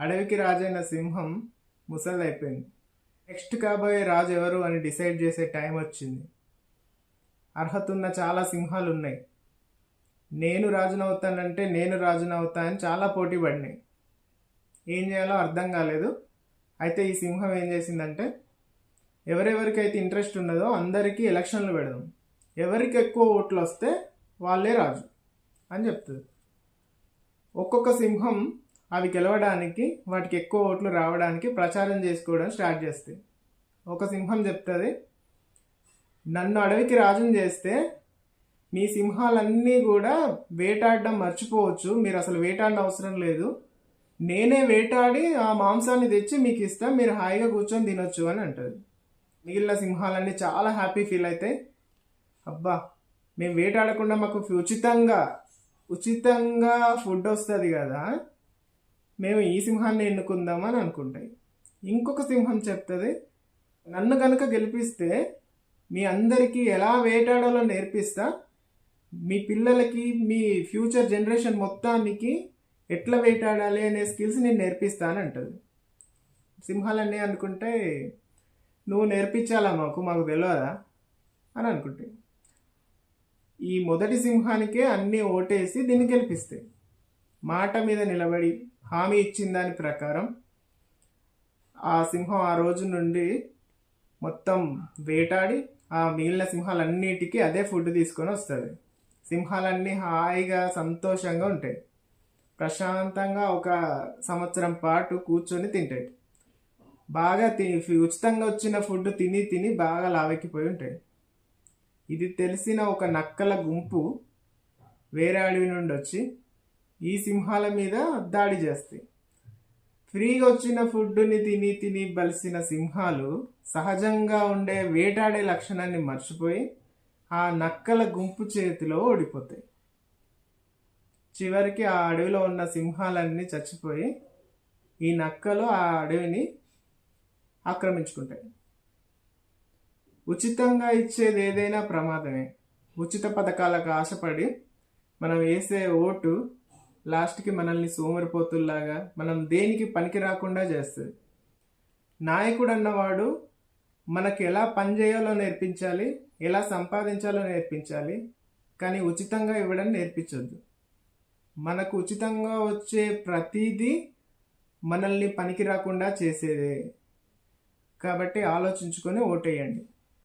అడవికి రాజైన సింహం ముసలైపోయింది. నెక్స్ట్ కాబోయే రాజు ఎవరు అని డిసైడ్ చేసే టైం వచ్చింది. అర్హత ఉన్న చాలా సింహాలు ఉన్నాయి నేను రాజునవుతానంటే నేను రాజునవుతా అని చాలా పోటీ పడినాయి ఏం చేయాలో అర్థం కాలేదు. అయితే ఈ సింహం ఏం చేసిందంటే ఎవరెవరికైతే ఇంట్రెస్ట్ ఉన్నదో అందరికీ ఎలక్షన్లు పెడదాం. ఎవరికి ఎక్కువ ఓట్లు వస్తే వాళ్ళే రాజు అని చెప్తుంది. ఒక్కొక్క సింహం అవి గెలవడానికి వాటికి ఎక్కువ ఓట్లు రావడానికి ప్రచారం చేసుకోవడం స్టార్ట్ చేస్తాయి ఒక సింహం చెప్తుంది నన్ను అడవికి రాజుని చేస్తే మీ సింహాలన్నీ కూడా వేటాడడం మర్చిపోవచ్చు మీరు అసలు వేటాడిన అవసరం లేదు. నేనే వేటాడి ఆ మాంసాన్ని తెచ్చి మీకు ఇస్తాం మీరు హాయిగా కూర్చొని తినొచ్చు అని అంటుంది. మిగిలిన సింహాలన్నీ చాలా హ్యాపీ ఫీల్ అవుతాయి అబ్బా మేము వేటాడకుండా మాకు ఉచితంగా ఉచితంగా ఫుడ్ వస్తుంది కదా మేము ఈ సింహాన్ని ఎన్నుకుందామని అనుకుంటాయి. ఇంకొక సింహం చెప్తుంది నన్ను కనుక గెలిపిస్తే మీ అందరికీ ఎలా వేటాడాలో నేర్పిస్తా. మీ పిల్లలకి మీ ఫ్యూచర్ జనరేషన్ మొత్తానికి ఎట్లా వేటాడాలి అనే స్కిల్స్ నేను నేర్పిస్తాను అంటుంది. సింహాలన్నీ అనుకుంటే నువ్వు నేర్పించాలా మాకు? మాకు తెలియదా అని అనుకుంటాయి. ఈ మొదటి సింహానికే అన్నీ ఓటేసి దీన్ని గెలిపిస్తాయి. మాట మీద నిలబడి హామీ ఇచ్చిన దాని ప్రకారం ఆ సింహం ఆ రోజు నుండి మొత్తం వేటాడి ఆ మిగిలిన సింహాలన్నిటికీ అదే ఫుడ్ తీసుకొని వస్తుంది. సింహాలన్నీ హాయిగా సంతోషంగా ఉంటాయి. ప్రశాంతంగా ఒక సంవత్సరం పాటు కూర్చొని తింటాయి. బాగా తిని ఉచితంగా వచ్చిన ఫుడ్ తిని తిని బాగా లావెక్కిపోయి ఉంటాయి. ఇది తెలిసిన ఒక నక్కల గుంపు వేరే అడవి నుండి వచ్చి ఈ సింహాల మీద దాడి చేస్తాయి. ఫ్రీగా వచ్చిన ఫుడ్ని తిని తిని బలిసిన సింహాలు సహజంగా ఉండే వేటాడే లక్షణాన్ని మర్చిపోయి ఆ నక్కల గుంపు చేతిలో ఓడిపోతాయి. చివరికి ఆ అడవిలో ఉన్న సింహాలన్నీ చచ్చిపోయి ఈ నక్కలు ఆ అడవిని ఆక్రమించుకుంటాయి. ఉచితంగా ఇచ్చేది ఏదైనా ప్రమాదమే. ఉచిత పథకాలకు ఆశపడి మనం వేసే ఓటు లాస్ట్కి మనల్ని సోమరిపోతుల్లాగా మనం దేనికి పనికి రాకుండా చేస్తుంది. నాయకుడు అన్నవాడు మనకి ఎలా పని చేయాలో నేర్పించాలి ఎలా సంపాదించాలో నేర్పించాలి కానీ ఉచితంగా ఇవ్వడం నేర్పించొద్దు. మనకు ఉచితంగా వచ్చే ప్రతిదీ మనల్ని పనికి రాకుండా చేసేదే. కాబట్టి ఆలోచించుకొని ఓటేయండి.